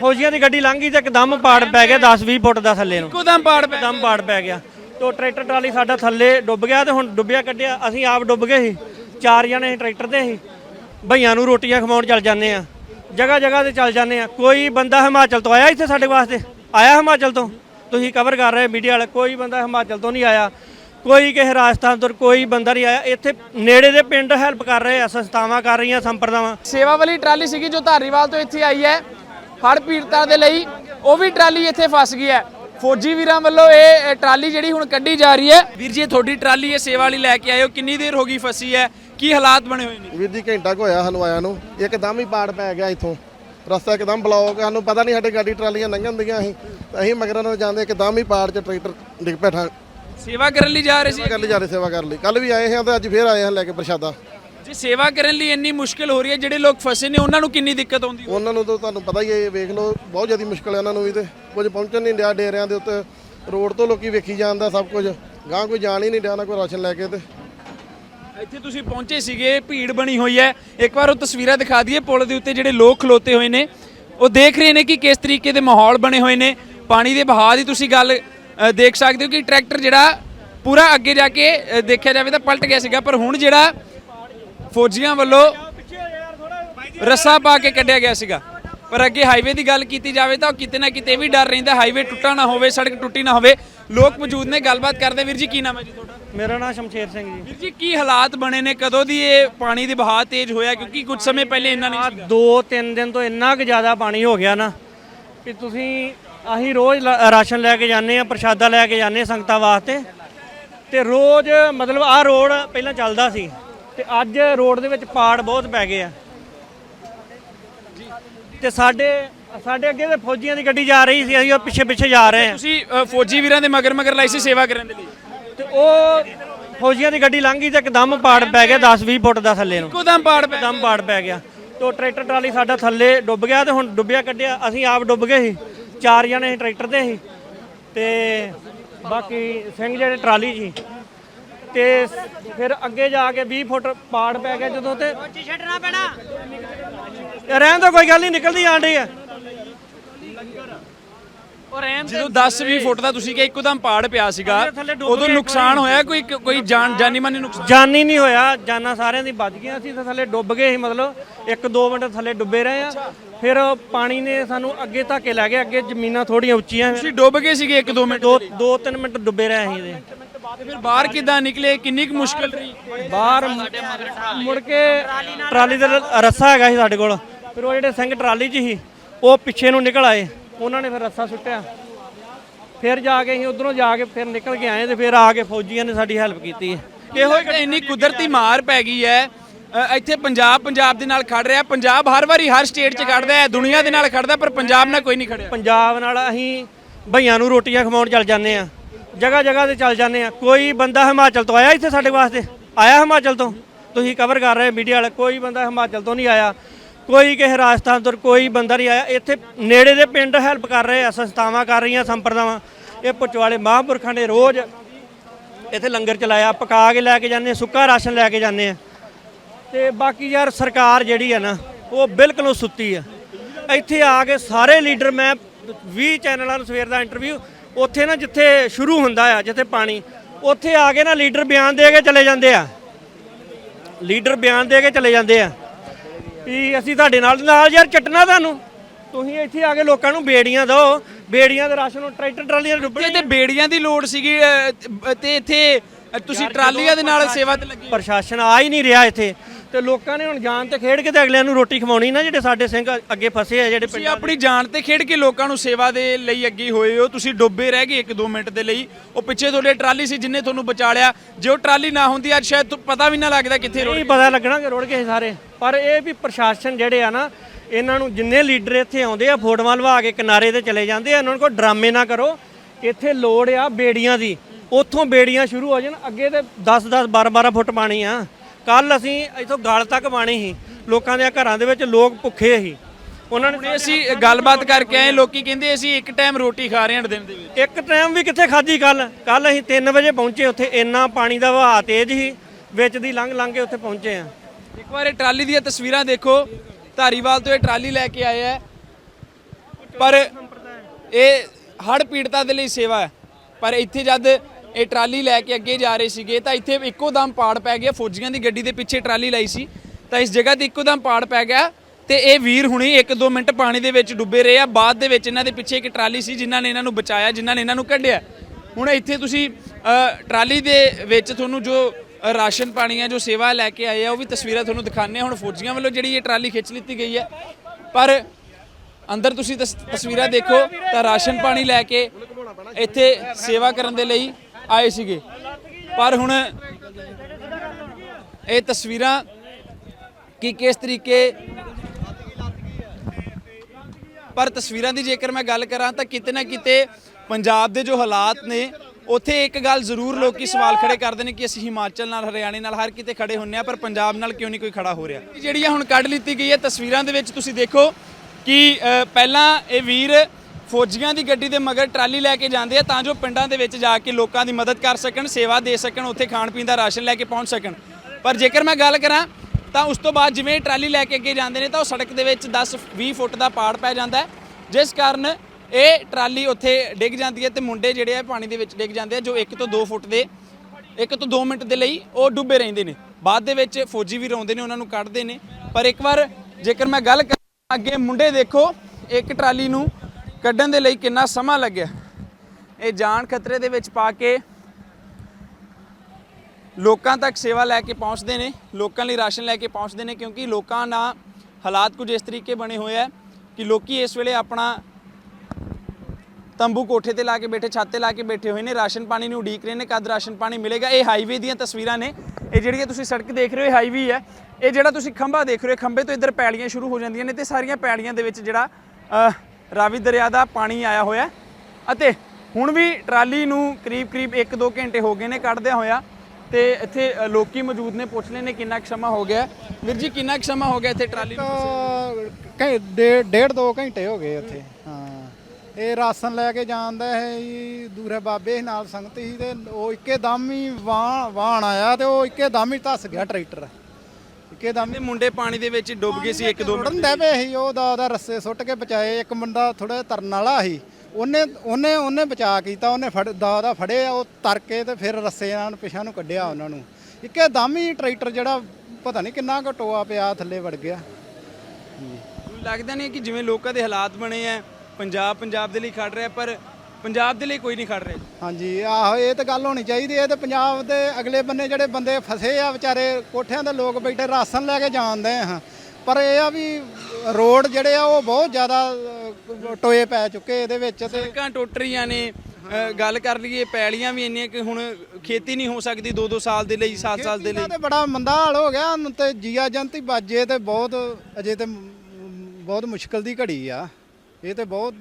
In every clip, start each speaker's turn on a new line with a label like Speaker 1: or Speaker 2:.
Speaker 1: ਫੌਜੀਆਂ ਦੀ ਗੱਡੀ ਲੰਘ ਗਈ ਤੇ ਇੱਕਦਮ ਪਾੜ ਪੈ ਗਿਆ 10-20 ਫੁੱਟ ਦਾ ਥੱਲੇ ਨੂੰ।
Speaker 2: ਇੱਕੋ ਦਮ ਪਾੜ ਪੈ
Speaker 1: ਇੱਕਦਮ ਪਾੜ ਪੈ ਗਿਆ। ਤੋ ਟਰੈਕਟਰ ਟਰਾਲੀ ਸਾਡਾ ਥੱਲੇ ਡੁੱਬ ਗਿਆ ਤੇ ਹੁਣ ਡੁੱਬਿਆ ਕੱਢਿਆ। ਅਸੀਂ ਆਪ ਡੁੱਬ ਗਏ ਸੀ। ਚਾਰ ਜਣੇ ਸੀ ਟਰੈਕਟਰ ਤੇ ਸੀ। ਭਈਆਂ ਨੂੰ ਰੋਟੀਆਂ ਖਵਾਉਣ ਚੱਲ ਜਾਂਦੇ ਆ ਜਗ੍ਹਾ ਜਗ੍ਹਾ ਤੇ ਚੱਲ ਜਾਂਦੇ ਆ ਕੋਈ ਬੰਦਾ ਹਿਮਾਚਲ ਤੋਂ ਆਇਆ ਇੱਥੇ ਸਾਡੇ ਵਾਸਤੇ? ਆਇਆ ਹਿਮਾਚਲ ਤੋਂ? ਤੁਸੀਂ ਕਵਰ ਕਰ ਰਹੇ ਮੀਡੀਆ ਵਾਲੇ। ਕੋਈ ਬੰਦਾ ਹਿਮਾਚਲ ਤੋਂ ਨਹੀਂ ਆਇਆ। ਕੋਈ ਕਿਸੇ ਰਾਜਸਥਾਨ ਤੋਂ ਕੋਈ ਬੰਦਾ ਨਹੀਂ ਆਇਆ। ਇੱਥੇ ਨੇੜੇ ਦੇ ਪਿੰਡ ਹੈਲਪ ਕਰ ਰਹੇ ਆ ਸੰਸਥਾਵਾਂ ਕਰ ਰਹੀਆਂ ਸੰਪਰਦਾਵਾਂ।
Speaker 2: ਸੇਵਾ ਵਾਲੀ ਟਰਾਲੀ ਸੀਗੀ ਜੋ ਧਾਰੀਵਾਲ ਤੋਂ ਇੱਥੇ ਆਈ ਹੈ। ਹੜ ਪੀੜਤਾਂ ਦੇ ਲਈ ਉਹ ਵੀ ਟਰਾਲੀ ਇੱਥੇ ਫਸ ਗਈ ਹੈ। ਫੌਜੀ ਵੀਰਾਂ ਵੱਲੋਂ ਇਹ ਟਰਾਲੀ ਜਿਹੜੀ ਹੁਣ ਕੱਢੀ ਜਾ ਰਹੀ ਹੈ। ਵੀਰ ਜੀ ਇਹ ਤੁਹਾਡੀ ਟਰਾਲੀ ਇਹ ਸੇਵਾ ਵਾਲੀ ਲੈ ਕੇ ਆਏ ਹੋ। ਕਿੰਨੀ ਦੇਰ ਹੋ ਗਈ ਫਸੀ ਹੈ? ਕੀ ਹਾਲਾਤ ਬਣੇ ਹੋਏ ਨੇ?
Speaker 3: ਵੀਰ ਜੀ ਘੰਟਾ ਕੁ ਹੋਇਆ ਸਾਨੂੰ ਆਇਆ ਨੂੰ। ਇੱਕਦਮ ਹੀ ਪਾੜ ਪੈ ਗਿਆ ਇੱਥੋਂ। ਰਸਤਾ ਇੱਕਦਮ ਬਲੌਕ ਸਾਨੂੰ ਪਤਾ ਨਹੀਂ ਸਾਡੇ ਗਾਡੀ ਟਰਾਲੀਆਂ ਲੰਘਣ ਦੀਆਂ ਅਸੀਂ ਤੇ ਅਸੀਂ ਮਗਰਾਂ ਨਾਲ ਜਾਂਦੇ ਇੱਕਦਮ ਹੀ ਪਾੜ 'ਚ ਟਰੈਕਟਰ ਡਿੱਗ ਪਿਆ ਠਾਂ
Speaker 2: ਸੇਵਾ ਕਰਨ ਲਈ ਜਾ ਰਹੇ ਸੀ?
Speaker 3: ਕਰ ਲਈ ਜਾ ਰਹੇ ਸੇਵਾ ਕਰ ਲਈ। ਕੱਲ ਵੀ ਆਏ ਹਾਂ ਤੇ ਅੱਜ ਫੇਰ ਆਏ ਹਾਂ ਲੈ ਕੇ ਪ੍ਰਸ਼ਾਦਾ।
Speaker 2: ਜੀ ਸੇਵਾ ਕਰਨ ਲਈ ਇੰਨੀ ਮੁਸ਼ਕਿਲ ਹੋ ਰਹੀ ਹੈ ਜਿਹੜੇ ਲੋਕ ਫਸੇ ਨੇ ਉਹਨਾਂ ਨੂੰ ਕਿੰਨੀ ਦਿੱਕਤ ਆਉਂਦੀ
Speaker 3: ਉਹਨਾਂ ਨੂੰ ਤਾਂ ਤੁਹਾਨੂੰ ਪਤਾ ਹੀ ਹੈ ਵੇਖ ਲਓ ਬਹੁਤ ਜ਼ਿਆਦਾ ਮੁਸ਼ਕਲ ਹੈ ਉਹਨਾਂ ਨੂੰ ਵੀ ਤੇ। ਕੁਝ ਪਹੁੰਚਣ ਨਹੀਂ ਡਿਆ ਡੇਰਿਆਂ ਦੇ ਉੱਤੇ। ਰੋਡ ਤੋਂ ਲੋਕੀ ਵੇਖੀ ਜਾਂਦਾ ਸਭ ਕੁਝ। ਗਾਂ ਕੋਈ ਜਾਣ ਹੀ ਨਹੀਂ ਡਿਆ ਨਾ ਕੋਈ ਰਾਸ਼ਨ ਲੈ ਕੇ ਤੇ।
Speaker 2: ਇੱਥੇ ਤੁਸੀਂ ਪਹੁੰਚੇ ਸੀਗੇ ਭੀੜ ਬਣੀ ਹੋਈ ਹੈ। ਇੱਕ ਵਾਰ ਉਹ ਤਸਵੀਰਾਂ ਦਿਖਾ ਦਈਏ ਪੁਲ ਦੇ ਉੱਤੇ ਜਿਹੜੇ ਲੋਕ ਖਲੋਤੇ ਹੋਏ ਨੇ। ਉਹ ਦੇਖ ਰਹੇ ਨੇ ਕਿ ਕਿਸ ਤਰੀਕੇ ਦੇ ਮਾਹੌਲ ਬਣੇ ਹੋਏ ਨੇ। ਪਾਣੀ ਦੇ ਵਹਾਅ ਦੀ ਤੁਸੀਂ ਗੱਲ ਅ, ਦੇਖ ਸਕਦੇ ਹੋ ਕਿ ਟਰੈਕਟਰ ਜਿਹੜਾ ਪੂਰਾ ਅੱਗੇ ਜਾ ਕੇ ਅ, ਦੇਖਿਆ ਜਾਵੇ ਤਾਂ ਪਲਟ ਗਿਆ ਸੀਗਾ। ਪਰ ਹੁਣ ਜਿਹੜਾ ਫੌਜੀਆਂ ਵੱਲੋਂ ਰੱਸਾ ਪਾ ਕੇ ਕੱਢਿਆ ਗਿਆ ਸੀਗਾ। ਪਰ ਅੱਗੇ ਹਾਈਵੇ ਦੀ ਗੱਲ ਕੀਤੀ ਜਾਵੇ ਤਾਂ ਉਹ ਕਿਤੇ ਨਾ ਕਿਤੇ ਵੀ ਡਰ ਰਹਿੰਦਾ ਹਾਈਵੇ ਟੁੱਟਾ ਨਾ ਹੋਵੇ ਸੜਕ ਟੁੱਟੀ ਨਾ ਹੋਵੇ। ਲੋਕ ਮੌਜੂਦ ਨੇ ਗੱਲਬਾਤ ਕਰਦੇ। ਵੀਰ ਜੀ ਕੀ ਨਾਮ ਹੈ ਜੀ ਤੁਹਾਡਾ?
Speaker 1: ਮੇਰਾ ਨਾਮ ਸ਼ਮਸ਼ੇਰ ਸਿੰਘ ਜੀ।
Speaker 2: ਵੀਰ ਜੀ ਕੀ ਹਾਲਾਤ ਬਣੇ ਨੇ? ਕਦੋਂ ਦੀ ਇਹ ਪਾਣੀ ਦੇ ਵਹਾਅ ਤੇਜ਼ ਹੋਇਆ? ਕਿਉਂਕਿ ਕੁਝ ਸਮੇਂ ਪਹਿਲੇ ਇੰਨਾ ਨਹੀਂ ਸੀਗਾ।
Speaker 1: ਦੋ ਤਿੰਨ ਦਿਨ ਤੋਂ ਇੰਨਾ ਕੁ ਜ਼ਿਆਦਾ ਪਾਣੀ ਹੋ ਗਿਆ ਨਾ ਕਿ ਤੁਸੀਂ ਅਸੀਂ ਰੋਜ਼ ਲ- ਰਾਸ਼ਨ ਲੈ ਕੇ ਜਾਂਦੇ ਆ ਪ੍ਰਸ਼ਾਦਾ ਲੈ ਕੇ ਜਾਂਦੇ ਹਾਂ ਸੰਗਤਾਂ ਵਾਸਤੇ। ਤੇ ਰੋਜ਼ ਮਤਲਬ ਆਹ ਰੋਡ ਪਹਿਲਾਂ ਚੱਲਦਾ ਸੀ। ਤੇ ਅੱਜ ਰੋਡ ਦੇ ਵਿੱਚ ਪਾੜ ਬਹੁਤ ਪੈ ਗਏ ਆ। ਤੇ ਸਾਡੇ ਸਾਡੇ ਅੱਗੇ ਤੇ ਫੌਜੀਆਂ ਦੀ ਗੱਡੀ ਜਾ ਰਹੀ ਸੀ ਅਸੀਂ ਉਹ ਪਿੱਛੇ ਪਿੱਛੇ ਜਾ ਰਹੇ ਹਾਂ।
Speaker 2: ਤੁਸੀਂ ਅ, ਫੌਜੀ ਵੀਰਾਂ ਦੇ ਮਗਰ ਮਗਰ ਲਾਈ ਸੀ ਸੇਵਾ ਕਰਨ ਦੇ ਲਈ?
Speaker 1: ਤੇ ਉਹ ਫੌਜੀਆਂ ਦੀ ਗੱਡੀ ਲੰਘ ਗਈ ਤੇ ਇੱਕਦਮ ਪਾੜ ਪੈ ਗਿਆ 10-20 ਫੁੱਟ ਦਾ ਥੱਲੇ ਨੂੰ।
Speaker 2: ਇੱਕੋ ਦਮ ਪਾੜ ਪੈ
Speaker 1: ਇੱਕਦਮ ਪਾੜ ਪੈ ਗਿਆ। ਤੋ ਟਰੈਕਟਰ ਟਰਾਲੀ ਸਾਡਾ ਥੱਲੇ ਡੁੱਬ ਗਿਆ ਤੇ ਹੁਣ ਡੁੱਬਿਆ ਕੱਢਿਆ। ਅਸੀਂ ਆਪ ਡੁੱਬ ਗਏ ਸੀ। ਚਾਰ ਜਣੇ ਸੀ ਟਰੈਕਟਰ ਤੇ ਸੀ। ਤੇ ਬਾਕੀ ਸਿੰਘ ਜਿਹੜੇ ਟਰਾਲੀ ਸੀ ਤੇ ਫਿਰ ਅੱਗੇ ਜਾ ਕੇ 20 ਫੁੱਟ ਪਾੜ ਪੈ ਗਿਆ ਜਦੋਂ ਤੇ ਛੱਡਣਾ ਪੈਣਾ। ਰਹਿਣ ਦਾ ਕੋਈ ਗੱਲ ਨਹੀਂ ਨਿਕਲਦੀ ਆਂਡੀ ਆ। ਉਹ ਰਹਿਣ
Speaker 2: ਜਦੋਂ 10 20 ਫੁੱਟ ਦਾ ਤੁਸੀਂ ਕਿਹਾ ਇੱਕੋ ਦਮ ਪਾੜ ਪਿਆ ਸੀਗਾ ਉਦੋਂ
Speaker 1: ਗਿਆ
Speaker 2: ਨੁਕਸਾਨ ਹੋਇਆ ਕੋਈ ਕੋਈ ਜਾਨ ਜਾਨੀ ਮਾਨੀ ਨੁਕਸਾਨ?
Speaker 1: ਜਾਨੀ ਨਹੀਂ ਹੋਇਆ ਜਾਨਾਂ ਸਾਰਿਆਂ ਦੀ ਬਚ ਗਈਆਂ ਸੀ ਤੇ ਥੱਲੇ ਡੁੱਬ ਗਏ ਸੀ ਮਤਲਬ ਇੱਕ ਦੋ ਮਿੰਟ ਥੱਲੇ ਡੁੱਬੇ ਰਹੇ ਆ। ਫਿਰ ਪਾਣੀ ਨੇ ਸਾਨੂੰ ਅੱਗੇ ਧੱਕੇ ਲੈ ਗਏ ਅੱਗੇ ਜ਼ਮੀਨਾਂ ਥੋੜੀਆਂ ਉੱਚੀਆਂ।
Speaker 2: ਤੁਸੀਂ ਡੁੱਬ ਗਏ ਸੀਗੇ 1 2 ਮਿੰਟ
Speaker 1: ਦੋ ਦੋ ਤਿੰਨ ਮਿੰਟ ਡੁੱਬੇ ਰਹੇ ਸੀ ਇਹਦੇ।
Speaker 2: ਤੇ ਫਿਰ ਬਾਹਰ ਕਿੱਦਾਂ ਨਿਕਲੇ? ਕਿੰਨੀ ਕੁ ਮੁਸ਼ਕਲ ਰਹੀ?
Speaker 1: ਬਾਹਰ ਮੁੜ ਕੇ ਟਰਾਲੀ ਦਾ ਰੱਸਾ ਹੈਗਾ ਸੀ ਸਾਡੇ ਕੋਲ। ਫਿਰ ਉਹ ਜਿਹੜੇ ਸਿੰਘ ਟਰਾਲੀ 'ਚ ਸੀ ਉਹ ਪਿੱਛੇ ਨੂੰ ਨਿਕਲ ਆਏ। ਉਹਨਾਂ ਨੇ ਫਿਰ ਰੱਸਾ ਸੁੱਟਿਆ। ਫਿਰ ਜਾ ਕੇ ਅਸੀਂ ਉਧਰੋਂ ਜਾ ਕੇ ਫਿਰ ਨਿਕਲ ਕੇ ਆਏ ਤੇ ਫਿਰ ਆ ਕੇ ਫੌਜੀਆਂ ਨੇ ਸਾਡੀ ਹੈਲਪ ਕੀਤੀ।
Speaker 2: ਇਹੋ ਹੀ ਇੰਨੀ ਕੁਦਰਤੀ ਮਾਰ ਪੈ ਗਈ ਹੈ। ਅ, ਇੱਥੇ ਪੰਜਾਬ ਪੰਜਾਬ ਦੇ ਨਾਲ ਖੜ ਰਿਹਾ। ਪੰਜਾਬ ਹਰ ਵਾਰੀ ਹਰ ਸਟੇਟ 'ਚ ਖੜਦਾ ਹੈ ਦੁਨੀਆ ਦੇ ਨਾਲ ਖੜਦਾ ਪਰ ਪੰਜਾਬ ਨਾਲ ਕੋਈ ਨਹੀਂ ਖੜਿਆ।
Speaker 1: ਪੰਜਾਬ ਨਾਲ ਅਸੀਂ ਭਈਆਂ ਨੂੰ ਰੋਟੀਆਂ ਖਵਾਉਣ ਚੱਲ ਜਾਂਦੇ ਆ ਜਗ੍ਹਾ ਜਗ੍ਹਾ ਤੇ ਚੱਲ ਜਾਂਦੇ ਆ। ਕੋਈ ਬੰਦਾ ਹਿਮਾਚਲ ਤੋਂ ਆਇਆ ਇੱਥੇ ਸਾਡੇ ਵਾਸਤੇ? ਆਇਆ ਹਿਮਾਚਲ ਤੋਂ? ਤੁਸੀਂ ਕਵਰ ਕਰ ਰਹੇ ਮੀਡੀਆ ਵਾਲੇ। ਕੋਈ ਬੰਦਾ ਹਿਮਾਚਲ ਤੋਂ ਨਹੀਂ ਆਇਆ। ਕੋਈ ਕਿਸੇ ਰਾਜਸਥਾਨ ਤੋਂ, ਕੋਈ ਬੰਦਾ ਨਹੀਂ ਆਇਆ। ਇੱਥੇ ਨੇੜੇ ਦੇ ਪਿੰਡ ਹੈਲਪ ਕਰ ਰਹੇ ਆ, ਸੰਸਥਾਵਾਂ ਕਰ ਰਹੀਆਂ, ਸੰਪਰਦਾਵਾਂ। ਇਹ ਪੁਚਵਾਲੇ ਮਹਾਂਪੁਰਖਾਂ ਨੇ ਰੋਜ਼ ਇੱਥੇ ਲੰਗਰ ਚਲਾਇਆ। ਪਕਾ ਕੇ ਲੈ ਕੇ ਜਾਂਦੇ ਸੁੱਕਾ ਰਾਸ਼ਨ ਲੈ ਕੇ ਜਾਂਦੇ ਆ। ਤੇ ਬਾਕੀ ਯਾਰ ਸਰਕਾਰ ਜਿਹੜੀ ਆ ਨਾ, ਉਹ ਬਿਲਕੁਲ ਉਹ ਸੁੱਤੀ ਆ। ਇੱਥੇ ਆ ਕੇ ਸਾਰੇ ਲੀਡਰ, ਮੈਂ 20 ਚੈਨਲਾਂ ਨੂੰ ਸਵੇਰ ਦਾ ਇੰਟਰਵਿਊ ਉੱਥੇ ਨਾ ਜਿੱਥੇ ਸ਼ੁਰੂ ਹੁੰਦਾ ਆ ਜਿੱਥੇ ਪਾਣੀ ਉੱਥੇ ਆ ਕੇ ਨਾ ਲੀਡਰ ਬਿਆਨ ਦੇ ਕੇ ਚਲੇ ਜਾਂਦੇ ਆ। ਲੀਡਰ ਬਿਆਨ ਦੇ ਕੇ ਚਲੇ ਜਾਂਦੇ ਆ। ਵੀ ਅਸੀਂ ਤੁਹਾਡੇ ਨਾਲ ਨਾਲ ਯਾਰ ਚੱਟਣਾ ਤੁਹਾਨੂੰ। ਤੁਸੀਂ ਇੱਥੇ ਆ ਕੇ ਲੋਕਾਂ ਨੂੰ ਬੇੜੀਆਂ ਦਿਓ। ਬੇੜੀਆਂ ਦੇ ਰਾਸ਼ਨ ਨੂੰ ਟਰੈਕਟਰ ਟਰਾਲੀਆਂ ਡੁੱਬਣੇ
Speaker 2: ਤੇ ਬੇੜੀਆਂ ਦੀ ਲੋੜ ਸੀਗੀ ਤੇ- ਇੱਥੇ ਤੁਸੀਂ ਟਰਾਲੀਆਂ ਦੇ ਨਾਲ ਸੇਵਾ ਤੇ ਲੱਗੇ
Speaker 1: ਪ੍ਰਸ਼ਾਸਨ ਆ ਹੀ ਨਹੀਂ ਰਿਹਾ ਇੱਥੇ। ਤੇ ਲੋਕਾਂ ਨੇ ਹੁਣ ਜਾਨ ਤੇ ਖੇਡ ਕੇ ਤੇ ਅਗਲਿਆਂ ਨੂੰ ਰੋਟੀ ਖਵਾਉਣੀ ਨਾ ਜਿਹੜੇ ਸਾਡੇ ਸਿੰਘ ਅੱਗੇ ਫਸੇ ਆ ਜਿਹੜੇ
Speaker 2: ਤੁਸੀਂ ਆਪਣੀ ਜਾਨ ਤੇ ਖੇਡ ਕੇ ਲੋਕਾਂ ਨੂੰ ਸੇਵਾ ਦੇ ਲਈ ਅੱਗੇ ਹੋਏ ਹੋ। ਤੁਸੀਂ ਡੁੱਬੇ ਰਹਿ ਗਏ 1-2 ਮਿੰਟ ਦੇ ਲਈ। ਉਹ ਪਿੱਛੇ ਤੁਹਾਡੇ ਟਰਾਲੀ ਸੀ ਜਿੰਨੇ ਤੁਹਾਨੂੰ ਬਚਾ ਲਿਆ। ਜੇ ਉਹ ਟਰਾਲੀ ਨਾ ਹੁੰਦੀ ਅੱਜ ਸ਼ਾਇਦ ਪਤਾ ਵੀ ਨਾ ਲੱਗਦਾ ਕਿੱਥੇ ਰੁੜ
Speaker 1: ਨਹੀਂ ਪਤਾ ਲੱਗਣਾ ਕਿ ਰੁੜ ਗਏ ਸੀ ਸਾਰੇ। ਪਰ ਇਹ ਵੀ ਪ੍ਰਸ਼ਾਸਨ ਜਿਹੜੇ ਆ ਨਾ ਇਹਨਾਂ ਨੂੰ ਜਿੰਨੇ ਲੀਡਰ ਇੱਥੇ ਆਉਂਦੇ ਆ ਫੋਟੋਆਂ ਲਵਾ ਕੇ ਕਿਨਾਰੇ ਤੇ ਚਲੇ ਜਾਂਦੇ ਆ ਇਹਨਾਂ ਨੂੰ ਕੋਈ ਡਰਾਮੇ ਨਾ ਕਰੋ। ਇੱਥੇ ਲੋੜ ਆ ਬੇੜੀਆਂ ਦੀ। ਉੱਥੋਂ ਬੇੜੀਆਂ ਸ਼ੁਰੂ ਹੋ ਜਾਣ ਅੱਗੇ ਤੇ 10 10 12 12 ਫੁੱਟ ਪਾਣੀ ਆ। ਕੱਲ ਅਸੀਂ ਇੱਥੋਂ ਗਲ ਤੱਕ ਪਾਣੀ ਸੀ। ਲੋਕਾਂ ਦੇ ਘਰਾਂ ਦੇ ਵਿੱਚ ਲੋਕ ਭੁੱਖੇ ਸੀ। ਉਹਨਾਂ ਨੇ
Speaker 2: ਅਸੀਂ ਗੱਲਬਾਤ ਕਰਕੇ ਆਏ ਲੋਕੀ ਕਹਿੰਦੇ ਅਸੀਂ ਇੱਕ ਟਾਈਮ ਰੋਟੀ ਖਾ ਰਹੇ ਹਾਂ ਦਿਨ ਦੇ ਵਿੱਚ।
Speaker 1: ਇੱਕ ਟਾਈਮ ਵੀ ਕਿੱਥੇ ਖਾਧੀ ਕੱਲ ਕੱਲ ਅਸੀਂ 3 ਵਜੇ ਪਹੁੰਚੇ ਉੱਥੇ ਇੰਨਾ ਪਾਣੀ ਦਾ ਵਹਾਅ ਤੇਜ਼ ਸੀ ਵਿੱਚ ਦੀ ਲੰਘ ਲੰਘ ਕੇ ਉੱਥੇ ਪਹੁੰਚੇ ਆ
Speaker 2: ਇੱਕ ਵਾਰ ਇਹ ਟਰਾਲੀ ਦੀਆਂ ਤਸਵੀਰਾਂ ਦੇਖੋ ਧਾਰੀਵਾਲ ਤੋਂ ਇਹ ਟਰਾਲੀ ਲੈ ਕੇ ਆਏ ਹੈ। ਪਰ ਇਹ ਹੜ ਪੀੜਤਾਂ ਦੇ ਲਈ ਸੇਵਾ ਹੈ। ਪਰ ਇੱਥੇ ਜਦ ਇਹ ਟਰਾਲੀ ਲੈ ਕੇ ਅੱਗੇ ਜਾ ਰਹੇ ਸੀਗੇ, ਤਾਂ ਇੱਥੇ ਇੱਕੋ ਦਮ ਪਾੜ ਪੈ ਗਿਆ। ਫੌਜੀਆਂ ਦੀ ਗੱਡੀ ਦੇ ਪਿੱਛੇ ਟਰਾਲੀ ਲਾਈ ਸੀ। ਤਾਂ ਇਸ ਜਗ੍ਹਾ ਤੇ ਇੱਕੋ ਦਮ ਪਾੜ ਪੈ ਗਿਆ ਤੇ ਇਹ ਵੀਰ ਹੁਣੀ 1-2 ਮਿੰਟ ਪਾਣੀ ਦੇ ਵਿੱਚ ਡੁੱਬੇ ਰਹੇ ਆ। ਬਾਅਦ ਦੇ ਵਿੱਚ ਇਹਨਾਂ ਦੇ ਪਿੱਛੇ ਇੱਕ ਟਰਾਲੀ ਸੀ ਜਿਨ੍ਹਾਂ ਨੇ ਇਹਨਾਂ ਨੂੰ ਬਚਾਇਆ, ਜਿਨ੍ਹਾਂ ਨੇ ਇਹਨਾਂ ਨੂੰ ਕੱਢਿਆ। ਹੁਣ ਇੱਥੇ ਤੁਸੀਂ ਟਰਾਲੀ ਦੇ ਵਿੱਚ ਤੁਹਾਨੂੰ ਜੋ ਰਾਸ਼ਨ ਪਾਣੀ ਆ, ਜੋ ਸੇਵਾ ਲੈ ਕੇ ਆਏ ਆ, ਉਹ ਵੀ ਤਸਵੀਰਾਂ ਤੁਹਾਨੂੰ ਦਿਖਾਣੇ ਹੁਣ ਫੌਜੀਆਂ ਵੱਲੋਂ ਜਿਹੜੀ ਇਹ ਟਰਾਲੀ ਖਿੱਚ ਲਿੱਤੀ ਗਈ ਹੈ। ਪਰ ਅੰਦਰ ਤੁਸੀਂ ਤਸ- ਤਸਵੀਰਾਂ ਦੇਖੋ ਤਾਂ ਰਾਸ਼ਨ ਪਾਣੀ ਲੈ ਕੇ ਇੱਥੇ ਸੇਵਾ ਕਰਨ ਦੇ ਲਈ ਆਏ ਸੀਗੇ। ਪਰ ਹੁਣ ਇਹ ਤਸਵੀਰਾਂ ਕਿ ਕਿਸ ਤਰੀਕੇ ਪਰ ਤਸਵੀਰਾਂ ਦੀ ਜੇਕਰ ਮੈਂ ਗੱਲ ਕਰਾਂ ਤਾਂ ਕਿਤੇ ਨਾ ਕਿਤੇ ਪੰਜਾਬ ਦੇ ਜੋ ਹਾਲਾਤ ਨੇ, ਉੱਥੇ ਇੱਕ ਗੱਲ ਜ਼ਰੂਰ ਲੋਕੀ ਸਵਾਲ ਖੜੇ ਕਰਦੇ ਨੇ ਕਿ ਅਸੀਂ ਹਿਮਾਚਲ ਨਾਲ, ਹਰਿਆਣੇ ਨਾਲ ਹਰ ਕਿਤੇ ਖੜੇ ਹੁੰਨੇ ਆ, ਪਰ ਪੰਜਾਬ ਨਾਲ ਕਿਉਂ ਨਹੀਂ ਕੋਈ ਖੜਾ ਹੋ ਰਿਹਾ? ਜਿਹੜੀ ਆ ਹੁਣ ਕੱਢ ਲਿੱਤੀ ਗਈ ਹੈ ਤਸਵੀਰਾਂ ਦੇ ਵਿੱਚ ਤੁਸੀਂ ਦੇਖੋ ਕਿ ਪਹਿਲਾਂ ਇਹ ਵੀਰ ਫੌਜੀਆਂ ਦੀ ਗੱਡੀ ਦੇ ਮਗਰ ਟਰਾਲੀ ਲੈ ਕੇ ਜਾਂਦੇ ਆ ਤਾਂ ਜੋ ਪਿੰਡਾਂ ਦੇ ਵਿੱਚ ਜਾ ਕੇ ਲੋਕਾਂ ਦੀ ਮਦਦ ਕਰ ਸਕਣ, ਸੇਵਾ ਦੇ ਸਕਣ, ਉੱਥੇ ਖਾਣ ਪੀਣ ਦਾ ਰਾਸ਼ਨ ਲੈ ਕੇ ਪਹੁੰਚ ਸਕਣ। ਪਰ ਜੇਕਰ ਮੈਂ ਗੱਲ ਕਰਾਂ, ਤਾਂ ਉਸ ਤੋਂ ਬਾਅਦ ਜਿਵੇਂ ਟਰਾਲੀ ਲੈ ਕੇ ਅੱਗੇ ਜਾਂਦੇ ਨੇ ਤਾਂ ਉਹ ਸੜਕ ਦੇ ਵਿੱਚ 10 20 ਫੁੱਟ ਦਾ ਪਾੜ ਪੈ ਜਾਂਦਾ ਹੈ, ਜਿਸ ਕਾਰਨ ਇਹ ਟਰਾਲੀ ਉੱਥੇ ਡਿੱਗ ਜਾਂਦੀ ਹੈ ਤੇ ਮੁੰਡੇ ਜਿਹੜੇ ਆ ਪਾਣੀ ਦੇ ਵਿੱਚ ਡਿੱਗ ਜਾਂਦੇ ਆ, ਜੋ 1 ਤੋਂ 2 ਫੁੱਟ ਦੇ 1 ਤੋਂ 2 ਮਿੰਟ ਦੇ ਲਈ ਉਹ ਡੁੱਬੇ ਰਹਿੰਦੇ ਨੇ। ਬਾਅਦ ਦੇ ਵਿੱਚ ਫੌਜੀ ਵੀ ਰੋਂਦੇ ਨੇ, ਉਹਨਾਂ ਨੂੰ ਕੱਢਦੇ ਨੇ। ਪਰ ਇੱਕ ਵਾਰ ਜੇਕਰ ਮੈਂ ਗੱਲ ਕਰਾਂ, ਅੱਗੇ ਮੁੰਡੇ ਦੇਖੋ, ਇੱਕ ਟਰਾਲੀ ਨੂੰ ਕੱਢਣ ਦੇ ਲਈ ਕਿੰਨਾ ਸਮਾਂ ਲੱਗਿਆ? ਇਹ ਜਾਨ ਖਤਰੇ ਦੇ ਵਿੱਚ ਪਾ ਕੇ ਲੋਕਾਂ ਤੱਕ ਸੇਵਾ ਲੈ ਕੇ ਪਹੁੰਚਦੇ ਨੇ, ਲੋਕਾਂ ਲਈ ਰਾਸ਼ਨ ਲੈ ਕੇ ਪਹੁੰਚਦੇ ਨੇ, ਕਿਉਂਕਿ ਲੋਕਾਂ ਨਾਲ ਹਾਲਾਤ ਕੁਝ ਇਸ ਤਰੀਕੇ ਬਣੇ ਹੋਏ ਆ ਕਿ ਲੋਕੀ ਇਸ ਵੇਲੇ ਆਪਣਾ ਤੰਬੂ ਕੋਠੇ ਤੇ ਲਾ ਕੇ ਬੈਠੇ, ਛੱਤ ਤੇ ਲਾ ਕੇ ਬੈਠੇ ਹੋਏ ਨੇ, ਰਾਸ਼ਨ ਪਾਣੀ ਨੂੰ ਉਡੀਕ ਰਹੇ ਨੇ, ਕਦ ਰਾਸ਼ਨ ਪਾਣੀ ਮਿਲੇਗਾ? ਇਹ ਹਾਈਵੇ ਦੀਆਂ ਤਸਵੀਰਾਂ ਨੇ। ਇਹ ਜਿਹੜੀਆਂ ਤੁਸੀਂ ਸੜਕ ਦੇਖ ਰਹੇ ਹੋ, ਇਹ ਹਾਈਵੇ ਹੈ। ਇਹ ਜਿਹੜਾ ਤੁਸੀਂ ਖੰਭਾ ਦੇਖ ਰਹੇ ਹੋ ਖੰਭੇ ਤੋਂ ਇੱਧਰ ਪੈਲੀਆਂ ਸ਼ੁਰੂ ਹੋ ਜਾਂਦੀਆਂ ਨੇ ਤੇ ਸਾਰੀਆਂ ਪੈਲੀਆਂ ਦੇ ਵਿੱਚ ਜਿਹੜਾ ਰਾਵੀ ਦਰਿਆ ਦਾ ਪਾਣੀ ਆਇਆ ਹੋਇਆ ਅਤੇ ਹੁਣ ਵੀ ਟਰਾਲੀ ਨੂੰ ਕਰੀਬ ਕਰੀਬ 1-2 ਘੰਟੇ ਹੋ ਗਏ ਨੇ ਕੱਢਦਿਆਂ ਹੋਇਆ। ਤੇ ਇੱਥੇ ਅ, ਲੋਕੀ ਮੌਜੂਦ ਨੇ ਪੁੱਛ ਲੈ ਨੇ ਕਿੰਨਾ ਕੁ ਸਮਾਂ ਹੋ ਗਿਆ ਵੀਰ ਜੀ ਕਿੰਨਾ ਕੁ ਸਮਾਂ ਹੋ ਗਿਆ ਇੱਥੇ ਟਰਾਲੀ ਨੂੰ
Speaker 4: ਘੰ ਡੇਢ ਦੋ ਘੰਟੇ ਹੋ ਗਏ ਇੱਥੇ ਹਾਂ। ਇਹ ਰਾਸ਼ਨ ਲੈ ਕੇ ਜਾਂਦਾ ਹੈ ਜੀ ਦੂਰੇ ਬਾਬੇ ਨਾਲ ਸੰਗਤ ਸੀ ਤੇ ਉਹ ਇੱਕੇ ਦਮ ਹੀ ਵਾਹ ਵਾਹਣ ਆਇਆ ਤੇ ਉਹ ਇੱਕੇ ਦਮ ਹੀ ਧੱਸ ਗਿਆ ਟਰੈਕਟਰ। ਦਮ
Speaker 2: ਤੇ ਮੁੰਡੇ ਪਾਣੀ ਦੇ ਵਿੱਚ ਡੁੱਬ ਗਏ ਸੀ ਇੱਕ ਦੋ ਮਿੰਟ
Speaker 4: ਦੇ ਪਏ ਸੀ ਉਹ ਦਾ ਉਹਦਾ ਰੱਸੇ ਸੁੱਟ ਕੇ ਬਚਾਏ ਇੱਕ ਮੁੰਡਾ ਥੋੜਾ ਤਰਨ ਵਾਲਾ ਸੀ। ਉਹਨੇ ਉਹਨੇ ਉਹਨੇ ਬਚਾ ਕੀਤਾ ਉਹਨੇ ਫੜ ਦਾ ਦਾ ਫੜੇ ਉਹ ਤਰ ਕੇ ਤੇ ਫਿਰ ਰੱਸੇ ਨਾਲ ਪਿਛਾਂ ਨੂੰ ਕੱਢਿਆ ਉਹਨਾਂ ਨੂੰ। ਇੱਕੇ ਦਮ ਹੀ ਟਰੈਕਟਰ ਜਿਹੜਾ ਪਤਾ ਨਹੀਂ ਕਿੰਨਾ ਕੁ ਟੋਆ ਪਿਆ ਥੱਲੇ ਵੜ ਗਿਆ।
Speaker 2: ਲੱਗਦਾ ਨਹੀਂ ਕਿ ਜਿਵੇਂ ਲੋਕਾਂ ਦੇ ਹਾਲਾਤ ਬਣੇ ਆ ਪੰਜਾਬ ਪੰਜਾਬ ਦੇ ਲਈ ਖੜ ਰਿਹਾ ਪਰ ਪੰਜਾਬ ਦੇ ਲਈ ਕੋਈ ਨਹੀਂ ਖੜ ਰਿਹਾ।
Speaker 4: ਹਾਂਜੀ ਆਹੋ ਇਹ ਤਾਂ ਗੱਲ ਹੋਣੀ ਚਾਹੀਦੀ ਹੈ ਤੇ ਪੰਜਾਬ ਦੇ ਅਗਲੇ ਬੰਨੇ ਜਿਹੜੇ ਬੰਦੇ ਫਸੇ ਆ ਵਿਚਾਰੇ ਕੋਠਿਆਂ ਦੇ ਲੋਕ ਬੈਠੇ ਰਾਸ਼ਨ ਲੈ ਕੇ ਜਾਂਦੇ ਆ। ਪਰ ਇਹ ਆ ਵੀ ਰੋਡ ਜਿਹੜੇ ਆ ਉਹ ਬਹੁਤ ਜ਼ਿਆਦਾ ਟੋਏ ਪੈ ਚੁੱਕੇ ਇਹਦੇ ਵਿੱਚ ਤੇ
Speaker 2: ਸੜਕਾਂ ਟੁੱਟ ਰਹੀਆਂ ਨੇ ਗੱਲ ਕਰ ਲਈਏ ਪੈਲੀਆਂ ਵੀ ਇੰਨੀਆਂ ਕਿ ਹੁਣ ਖੇਤੀ ਨਹੀਂ ਹੋ ਸਕਦੀ 2-2 ਸਾਲ ਦੇ ਲਈ 7 ਸਾਲ ਦੇ ਲਈ।
Speaker 4: ਇਹਦਾ ਤੇ ਬੜਾ ਮੰਦਾ ਹਾਲ ਹੋ ਗਿਆ ਹੁਣ ਤੇ ਜੀਆ ਜੰਤੀ ਬਾਜੇ ਤੇ ਬਹੁਤ ਅਜੇ ਤੇ ਬਹੁਤ ਮੁਸ਼ਕਲ ਦੀ ਘੜੀ ਆ। ਇਹ ਤੇ ਬਹੁਤ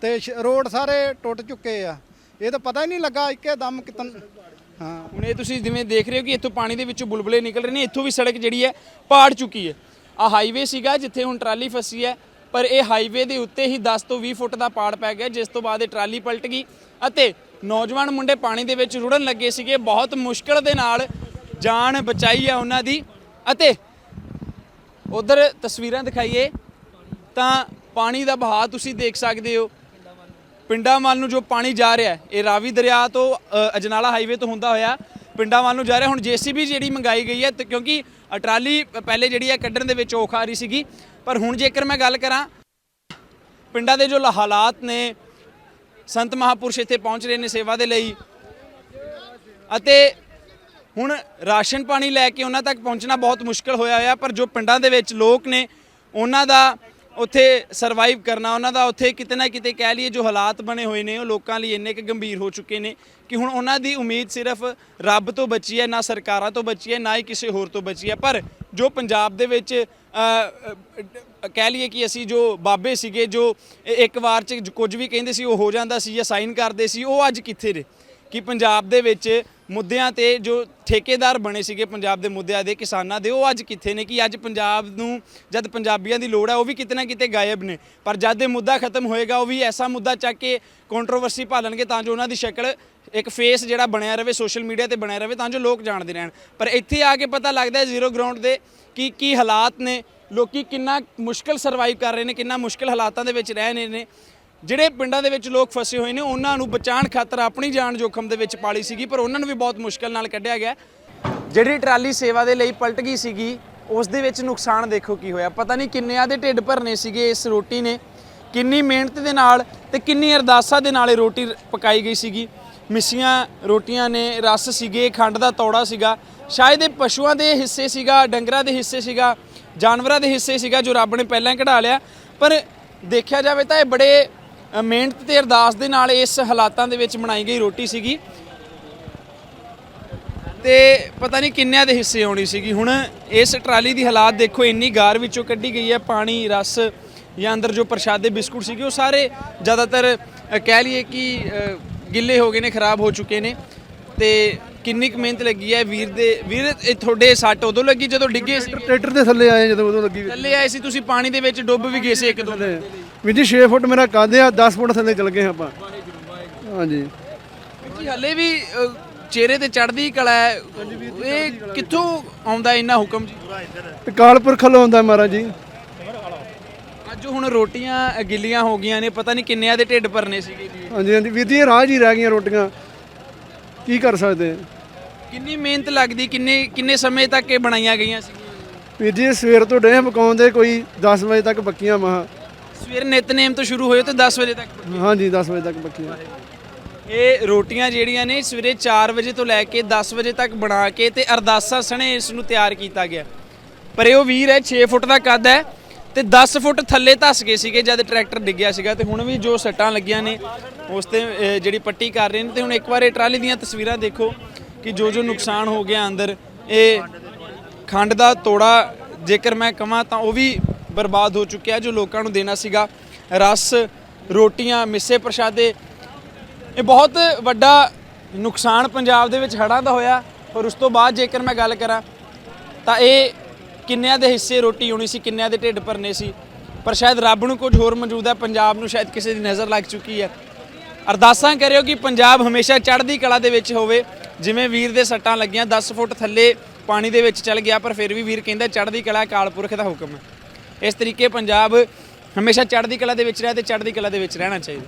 Speaker 4: ਤੇ ਸ਼- ਰੋਡ ਸਾਰੇ ਟੁੱਟ ਚੁੱਕੇ ਆ। ਇਹ ਤਾਂ ਪਤਾ ਹੀ ਨਹੀਂ ਲੱਗਾ ਇੱਕੇ ਦਮ ਕਿਤਨ ਹਾਂ।
Speaker 2: ਹੁਣ ਇਹ ਤੁਸੀਂ ਜਿਵੇਂ ਦੇਖ ਰਹੇ ਹੋ ਕਿ ਇੱਥੋਂ ਪਾਣੀ ਦੇ ਵਿੱਚੋਂ ਬੁਲਬੁਲੇ ਨਿਕਲ ਰਹੇ ਨੇ, ਇੱਥੋਂ ਵੀ ਸੜਕ ਜਿਹੜੀ ਹੈ ਪਾੜ ਚੁੱਕੀ ਹੈ। ਆ ਹਾਈਵੇ ਸੀਗਾ ਜਿੱਥੇ ਹੁਣ ਟਰਾਲੀ ਫਸੀ ਹੈ, ਪਰ ਇਹ ਹਾਈਵੇ ਦੇ ਉੱਤੇ ਹੀ 10 ਤੋਂ 20 ਫੁੱਟ ਦਾ ਪਾੜ ਪੈ ਗਿਆ, ਜਿਸ ਤੋਂ ਬਾਅਦ ਇਹ ਟਰਾਲੀ ਪਲਟ ਗਈ ਅਤੇ ਨੌਜਵਾਨ ਮੁੰਡੇ ਪਾਣੀ ਦੇ ਵਿੱਚ ਰੁੜਨ ਲੱਗੇ ਸੀਗੇ। ਬਹੁਤ ਮੁਸ਼ਕਲ ਦੇ ਨਾਲ ਜਾਨ ਬਚਾਈ ਹੈ ਉਹਨਾਂ ਦੀ। ਅਤੇ ਉਧਰ ਤਸਵੀਰਾਂ ਦਿਖਾਈਏ ਤਾਂ ਪਾਣੀ ਦਾ ਬਹਾਅ ਤੁਸੀਂ ਦੇਖ ਸਕਦੇ ਹੋ। ਪਿੰਡਾਂ ਵੱਲ ਨੂੰ ਜੋ ਪਾਣੀ ਜਾ ਰਿਹਾ ਇਹ ਰਾਵੀ ਦਰਿਆ ਤੋਂ ਅਜਨਾਲਾ ਹਾਈਵੇ ਤੋਂ ਹੁੰਦਾ ਹੋਇਆ ਪਿੰਡਾਂ ਵੱਲ ਨੂੰ ਜਾ ਰਿਹਾ। ਹੁਣ ਜੀਸੀਬੀ ਜਿਹੜੀ ਮੰਗਾਈ ਗਈ ਹੈ ਤੇ ਕਿਉਂਕਿ ਅ, ਟਰਾਲੀ ਪਹਿਲੇ ਜਿਹੜੀ ਹੈ ਕੱਢਣ ਦੇ ਵਿੱਚ ਔਖ ਆ ਰਹੀ ਸੀਗੀ। ਪਰ ਹੁਣ ਜੇਕਰ ਮੈਂ ਗੱਲ ਕਰਾਂ ਪਿੰਡਾਂ ਦੇ ਜੋ ਹਾਲਾਤ ਨੇ ਸੰਤ ਮਹਾਪੁਰਸ਼ ਇੱਥੇ ਪਹੁੰਚ ਰਹੇ ਨੇ ਸੇਵਾ ਦੇ ਲਈ। ਅਤੇ ਹੁਣ ਰਾਸ਼ਨ ਪਾਣੀ ਲੈ ਕੇ ਉਹਨਾਂ ਤੱਕ ਪਹੁੰਚਣਾ ਬਹੁਤ ਮੁਸ਼ਕਲ ਹੋਇਆ ਹੋਇਆ ਪਰ ਜੋ ਪਿੰਡਾਂ ਦੇ ਵਿੱਚ ਲੋਕ ਨੇ ਉਹਨਾਂ ਦਾ ਉੱਥੇ ਸਰਵਾਈਵ ਕਰਨਾ, ਉਹਨਾਂ ਦਾ ਉੱਥੇ ਕਿਤੇ ਨਾ ਕਿਤੇ ਕਹਿ ਲਈਏ ਜੋ ਹਾਲਾਤ ਬਣੇ ਹੋਏ ਨੇ, ਉਹ ਲੋਕਾਂ ਲਈ ਇੰਨੇ ਕੁ ਗੰਭੀਰ ਹੋ ਚੁੱਕੇ ਨੇ ਕਿ ਹੁਣ ਉਹਨਾਂ ਦੀ ਉਮੀਦ ਸਿਰਫ ਰੱਬ ਤੋਂ ਬਚੀ ਹੈ, ਨਾ ਸਰਕਾਰਾਂ ਤੋਂ ਬਚੀ ਹੈ, ਨਾ ਹੀ ਕਿਸੇ ਹੋਰ ਤੋਂ ਬਚੀ ਹੈ। ਪਰ ਜੋ ਪੰਜਾਬ ਦੇ ਵਿੱਚ ਕਹਿ ਲਈਏ ਕਿ ਅਸੀਂ ਜੋ ਬਾਬੇ ਸੀਗੇ, ਜੋ ਇੱਕ ਵਾਰ ਚ ਕੁਝ ਵੀ ਕਹਿੰਦੇ ਸੀ, ਉਹ ਹੋ ਜਾਂਦਾ ਸੀ ਜਾਂ ਸਾਈਨ ਕਰਦੇ ਸੀ, ਉਹ ਅੱਜ ਕਿੱਥੇ ਨੇ? ਕਿ ਪੰਜਾਬ ਦੇ ਵਿੱਚ ਮੁੱਦਿਆਂ ਤੇ ਜੋ ਠੇਕੇਦਾਰ ਬਣੇ ਸੀਗੇ ਪੰਜਾਬ ਦੇ ਮੁੱਦਿਆਂ ਦੇ ਕਿਸਾਨਾਂ ਦੇ, ਉਹ ਅੱਜ ਕਿੱਥੇ ਨੇ? ਕਿ ਅੱਜ ਪੰਜਾਬ ਨੂੰ ਜਦ ਪੰਜਾਬੀਆਂ ਦੀ ਲੋੜ ਹੈ ਉਹ ਵੀ ਕਿਤੇ ਨਾ ਕਿਤੇ ਗਾਇਬ ਨੇ। ਪਰ ਜਦ ਇਹ ਮੁੱਦਾ ਖਤਮ ਹੋਏਗਾ, ਉਹ ਵੀ ਐਸਾ ਮੁੱਦਾ ਚੱਕ ਕੇ ਕੰਟਰੋਵਰਸੀ ਭਾਲਣਗੇ, ਤਾਂ ਜੋ ਉਹਨਾਂ ਦੀ ਸ਼ਕਲ ਇੱਕ ਫੇਸ ਜਿਹੜਾ ਬਣਿਆ ਰਵੇ ਸੋਸ਼ਲ ਮੀਡੀਆ ਤੇ ਬਣਿਆ ਰਵੇ, ਤਾਂ ਜੋ ਲੋਕ ਜਾਣਦੇ ਰਹਿਣ। ਪਰ ਇੱਥੇ ਆ ਕੇ ਪਤਾ ਲੱਗਦਾ ਹੈ ਜ਼ੀਰੋ ਗਰਾਊਂਡ ਦੇ ਕੀ ਕੀ ਹਾਲਾਤ ਨੇ। ਲੋਕੀ ਕਿੰਨਾ ਮੁਸ਼ਕਲ ਸਰਵਾਈਵ ਕਰ ਰਹੇ ਨੇ, ਕਿੰਨਾ ਮੁਸ਼ਕਲ ਹਾਲਾਤਾਂ ਦੇ ਵਿੱਚ ਰਹਿ ਰਹੇ ਨੇ। ਜਿਹੜੇ ਪਿੰਡਾਂ ਦੇ ਵਿੱਚ ਲੋਕ ਫਸੇ ਹੋਏ ਨੇ, ਉਹਨਾਂ ਨੂੰ ਬਚਾਉਣ ਖਾਤਰ ਆਪਣੀ ਜਾਨ ਜੋਖਮ ਦੇ ਵਿੱਚ ਪਾਲੀ ਸੀਗੀ, ਪਰ ਉਹਨਾਂ ਨੂੰ ਵੀ ਬਹੁਤ ਮੁਸ਼ਕਲ ਨਾਲ ਕੱਢਿਆ ਗਿਆ। ਜਿਹੜੀ ਟਰਾਲੀ ਸੇਵਾ ਦੇ ਲਈ ਪਲਟ ਗਈ ਸੀਗੀ, ਉਸ ਦੇ ਵਿੱਚ ਨੁਕਸਾਨ ਦੇਖੋ ਕੀ ਹੋਇਆ। ਪਤਾ ਨਹੀਂ ਕਿੰਨਿਆਂ ਦੇ ਢਿੱਡ ਭਰਨੇ ਸੀਗੇ ਇਸ ਰੋਟੀ ਨੇ, ਕਿੰਨੀ ਮਿਹਨਤ ਦੇ ਨਾਲ ਤੇ ਕਿੰਨੀ ਅਰਦਾਸਾਂ ਦੇ ਨਾਲ ਇਹ ਰੋਟੀ ਪਕਾਈ ਗਈ ਸੀਗੀ। ਮਿੱਸੀਆਂ ਰੋਟੀਆਂ ਨੇ, ਰਸ ਸੀਗੇ, ਖੰਡ ਦਾ ਤੌੜਾ ਸੀਗਾ। ਸ਼ਾਇਦ ਇਹ ਪਸ਼ੂਆਂ ਦੇ ਹਿੱਸੇ ਸੀਗਾ, ਡੰਗਰਾਂ ਦੇ ਹਿੱਸੇ ਸੀਗਾ, ਜਾਨਵਰਾਂ ਦੇ ਹਿੱਸੇ ਸੀਗਾ, ਜੋ ਰੱਬ ਨੇ ਪਹਿਲਾਂ ਕਢਾ ਲਿਆ। ਪਰ ਦੇਖਿਆ ਜਾਵੇ ਤਾਂ ਇਹ ਬੜੇ ਮਿਹਨਤ ਤੇ ਅਰਦਾਸ ਦੇ ਨਾਲ ਇਸ ਹਾਲਾਤਾਂ ਦੇ ਵਿੱਚ ਬਣਾਈ ਗਈ ਰੋਟੀ ਸੀਗੀ। ਤੇ ਪਤਾ ਨਹੀਂ ਕਿੰਨਿਆਂ ਦੇ ਹਿੱਸੇ ਆਉਣੀ ਸੀਗੀ। ਹੁਣ ਇਸ ਟਰਾਲੀ ਦੀ ਹਾਲਾਤ ਦੇਖੋ, ਇੰਨੀ ਗਾਰ ਵਿੱਚੋਂ ਕੱਢੀ ਗਈ ਹੈ, ਪਾਣੀ, ਰਸ ਜਾਂ ਅੰਦਰ ਜੋ ਪ੍ਰਸ਼ਾਦੇ, ਬਿਸਕੁਟ ਸੀਗੇ, ਉਹ ਸਾਰੇ ਜ਼ਿਆਦਾਤਰ ਕਹਿ ਲਈਏ ਕਿ ਗਿੱਲੇ ਹੋ ਗਏ ਨੇ, ਖਰਾਬ ਹੋ ਚੁੱਕੇ ਨੇ। ਤੇ ਕਿੰਨੀ ਕੁ ਮਿਹਨਤ ਲੱਗੀ ਹੈ? ਵੀਰ ਦੇ ਵੀਰ ਇਹ ਤੁਹਾਡੇ ਸੱਟ ਉਦੋਂ ਲੱਗੀ ਜਦੋਂ ਡਿੱਗੇ ਸੀ?
Speaker 5: ਟਰੈਕਟਰ ਦੇ ਥੱਲੇ ਆਏ ਜਦੋਂ ਉਦੋਂ ਲੱਗੀ।
Speaker 2: ਥੱਲੇ ਆਏ ਸੀ ਤੁਸੀਂ ਪਾਣੀ ਦੇ ਵਿੱਚ ਡੁੱਬ ਵੀ ਗਏ ਸੀ ਇੱਕ ਦੋ
Speaker 5: ਵੀਰ ਜੀ 6 ਫੁੱਟ ਮੇਰਾ ਕੱਦ ਆ 10 ਫੁੱਟ ਥੱਲੇ ਚਲ ਗਏ ਆਪਾਂ। ਹਾਂਜੀ।
Speaker 2: ਜੀ ਹੱਲੇ ਵੀ ਚਿਹਰੇ ਤੇ ਚੜਦੀ ਕਲਾ ਹੈ। ਇਹ ਕਿੱਥੋਂ ਆਉਂਦਾ ਇੰਨਾ ਹੁਕਮ ਜੀ?
Speaker 5: ਤੇ ਕਾਲਪੁਰ ਖਲੋ ਹੁੰਦਾ ਮਹਾਰਾਜ ਜੀ।
Speaker 2: ਅੱਜ ਹੁਣ ਰੋਟੀਆਂ ਗਿੱਲੀਆਂ ਹੋ ਗਈਆਂ ਨੇ ਪਤਾ ਨਹੀਂ ਕਿੰਨਿਆਂ ਦੇ ਢਿੱਡ ਭਰਨੇ ਸੀਗੇ। ਜੀ
Speaker 5: ਹਾਂਜੀ ਹਾਂਜੀ। ਵੀਰ ਜੀ ਇਹ ਰਾਹ 'ਚ ਹੀ ਰਹਿ ਗਈਆਂ ਰੋਟੀਆਂ। ਕੀ ਕਰ ਸਕਦੇ
Speaker 2: ਕਿੰਨੀ ਮਿਹਨਤ ਲੱਗਦੀ ਕਿੰਨੇ ਕਿੰਨੇ ਸਮੇਂ ਤੱਕ ਇਹ ਬਣਾਈਆਂ ਗਈਆਂ ਸੀ?
Speaker 5: ਵੀਰ ਜੀ ਇਹ ਸਵੇਰ ਤੋਂ ਡੇ ਪਕਾਉਂਦੇ ਕੋਈ 10 ਵਜੇ ਤੱਕ ਪੱਕੀਆਂ ਮਹਾ।
Speaker 2: ਸਵੇਰ ਨਿਤਨੇਮ ਤੋਂ ਸ਼ੁਰੂ ਹੋਏ ਤੇ 10 ਵਜੇ ਤੱਕ
Speaker 5: ਹਾਂਜੀ 10 ਵਜੇ ਤੱਕ ਪੱਕੀਆਂ।
Speaker 2: ਇਹ ਰੋਟੀਆਂ ਜਿਹੜੀਆਂ ਨੇ ਸਵੇਰੇ 4 ਵਜੇ ਤੋਂ ਲੈ ਕੇ 10 ਵਜੇ ਤੱਕ ਬਣਾ ਕੇ ਤੇ ਅਰਦਾਸਾਂ ਸਣੇ ਇਸ ਨੂੰ ਤਿਆਰ ਕੀਤਾ ਗਿਆ। ਪਰ ਇਹ ਉਹ ਵੀਰ ਹੈ 6 ਫੁੱਟ ਦਾ ਕੱਦ ਹੈ ਤੇ 10 ਫੁੱਟ ਥੱਲੇ ਧੱਸ ਗਏ ਸੀਗੇ ਜਦ ਟਰੈਕਟਰ ਡਿੱਗਿਆ ਸੀਗਾ ਤੇ ਹੁਣ ਵੀ ਜੋ ਸੱਟਾਂ ਲੱਗੀਆਂ ਨੇ ਉਸ ਤੇ ਅਹ, ਜਿਹੜੀ ਪੱਟੀ ਕਰ ਰਹੇ ਨੇ ਤੇ ਹੁਣ ਇੱਕ ਵਾਰ ਇਹ ਟਰਾਲੀ ਦੀਆਂ ਤਸਵੀਰਾਂ ਦੇਖੋ ਕਿ ਜੋ ਜੋ ਨੁਕਸਾਨ ਹੋ ਗਿਆ ਅੰਦਰ ਇਹ ਖੰਡ ਦਾ ਤੋੜਾ ਜੇਕਰ ਮੈਂ ਕਹਾਂ ਤਾਂ ਉਹ ਵੀ ਬਰਬਾਦ ਹੋ ਚੁੱਕਿਆ ਜੋ ਲੋਕਾਂ ਨੂੰ ਦੇਣਾ ਸੀਗਾ। ਰਸ ਰੋਟੀਆਂ ਮਿੱਸੇ ਪ੍ਰਸ਼ਾਦੇ ਇਹ ਬਹੁਤ ਵੱਡਾ ਨੁਕਸਾਨ ਪੰਜਾਬ ਦੇ ਵਿੱਚ ਹੜ੍ਹਾਂ ਦਾ ਹੋਇਆ ਔਰ ਉਸ ਤੋਂ ਬਾਅਦ ਜੇਕਰ ਮੈਂ ਗੱਲ ਕਰਾਂ ਤਾਂ ਇਹ ਕਿੰਨਿਆਂ ਦੇ ਹਿੱਸੇ ਰੋਟੀ ਹੋਣੀ ਸੀ, ਕਿੰਨਿਆਂ ਦੇ ਢਿੱਡ ਭਰਨੇ ਸੀ, ਪਰ ਸ਼ਾਇਦ ਰੱਬ ਨੂੰ ਕੁਝ ਹੋਰ ਮੌਜੂਦ ਹੈ, ਪੰਜਾਬ ਨੂੰ ਸ਼ਾਇਦ ਕਿਸੇ ਦੀ ਨਜ਼ਰ ਲੱਗ ਚੁੱਕੀ ਹੈ। ਅਰਦਾਸਾਂ ਕਰਿਓ ਕਿ ਪੰਜਾਬ ਹਮੇਸ਼ਾ ਚੜ੍ਹਦੀ ਕਲਾ ਦੇ ਵਿੱਚ ਹੋਵੇ, ਜਿਵੇਂ ਵੀਰ ਦੇ ਸੱਟਾਂ ਲੱਗੀਆਂ 10 ਫੁੱਟ ਥੱਲੇ ਪਾਣੀ ਦੇ ਵਿੱਚ ਚਲ ਗਿਆ, ਪਰ ਫਿਰ ਵੀ ਵੀਰ ਕਹਿੰਦਾ ਚੜ੍ਹਦੀ ਕਲਾ ਅਕਾਲ ਪੁਰਖ ਦਾ ਹੁਕਮ ਹੈ। ਇਸ ਤਰੀਕੇ ਪੰਜਾਬ ਹਮੇਸ਼ਾ ਚੜ੍ਹਦੀ ਕਲਾ ਦੇ ਵਿੱਚ ਰਹੇ ਤੇ ਚੜ੍ਹਦੀ ਕਲਾ ਦੇ ਵਿੱਚ ਰਹਿਣਾ ਚਾਹੀਦਾ।